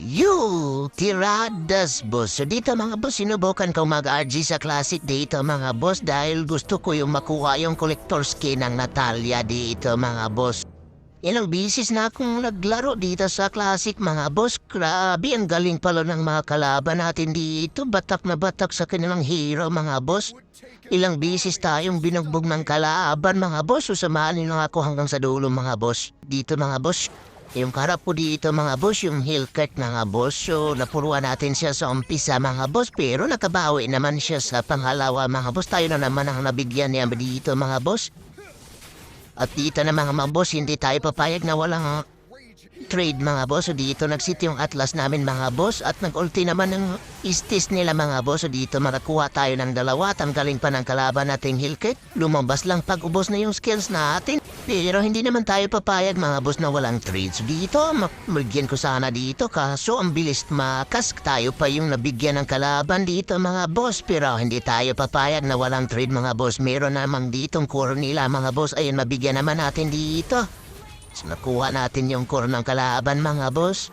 You, tiradas, boss. So dito mga boss, sinubukan ko mag-RG sa Classic dito mga boss dahil gusto ko yung makuha yung collector skin ng Natalia dito mga boss. Ilang bisis na akong naglaro dito sa Classic mga boss. Grabe, ang galing pala ng mga kalaban natin dito. Batak na batak sa kanilang hero mga boss. Ilang bisis tayong binugbog ng kalaban mga boss. Susamahan nila ako hanggang sa dulo mga boss. Dito mga boss. Yung karap po dito mga boss, yung Hillcat mga boss. So napuruan natin siya sa umpisa mga boss. Pero nakabawi naman siya sa pangalawa mga boss. Tayo na naman ang nabigyan niya dito mga boss. At dito na mga boss, hindi tayo papayag na walang trade mga boss. So dito nagsit yung atlas namin mga boss. At nag-ulti naman ng istis nila mga boss. So dito makakuha tayo ng dalawa. Tanggaling pa ng kalaban nating Hillcat. Lumabas lang pag ubos na yung skills natin. Pero hindi naman tayo papayag mga boss na walang trades dito. Mabigyan ko sana dito kaso ang bilis makas tayo pa yung nabigyan ng kalaban dito mga boss. Pero hindi tayo papayag na walang trade mga boss. Meron namang ditong core nila mga boss. Ayun mabigyan naman natin dito. So nakuha natin yung core ng kalaban mga boss.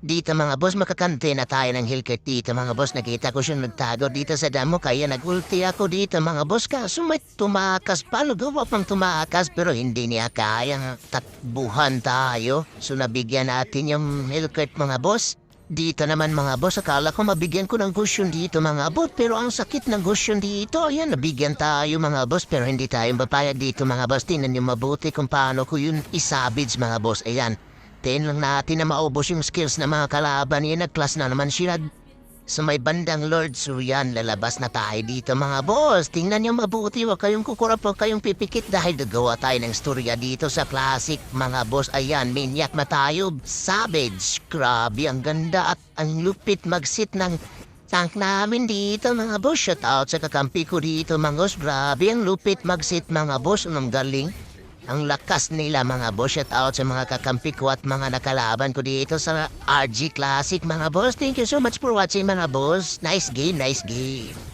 Dito mga boss, makakante na tayo ng Hillcat dito mga boss. Nakita ko siya nagtago dito sa damo kaya nagulti ako dito mga boss. Kaso may tumakas pa. Gawa pang tumakas pero hindi niya kaya takbuhan tayo. So nabigyan natin yung Hillcat mga boss. Dito naman mga boss, akala ko mabigyan ko ng cushion dito mga boss. Pero ang sakit ng cushion dito, ayan, nabigyan tayo mga boss. Pero hindi tayo papayag dito mga boss. Tingnan niyo mabuti kung paano ko yun isabits mga boss. Ayan, Tayin lang natin na maubos yung skills ng mga kalaban niya. Nag-class na naman sila. Sa may bandang Lord Suryan, lalabas na tayo dito mga boss. Tingnan niyo mabuti, huwag kayong kukurap, huwag kayong pipikit dahil gagawa tayo ng storya dito sa classic mga boss. Ayan, maniac na. Savage, grabe, ang ganda at ang lupit mag-sit ng tank namin dito mga boss. Shout out sa kakampi ko dito mga boss. Grabe, ang lupit mag-sit mga boss. Ang galing. Ang lakas nila mga boss. Shout out sa mga kakampi ko at mga nakalaban ko dito sa RG Classic mga boss. Thank you so much for watching mga boss. Nice game, nice game.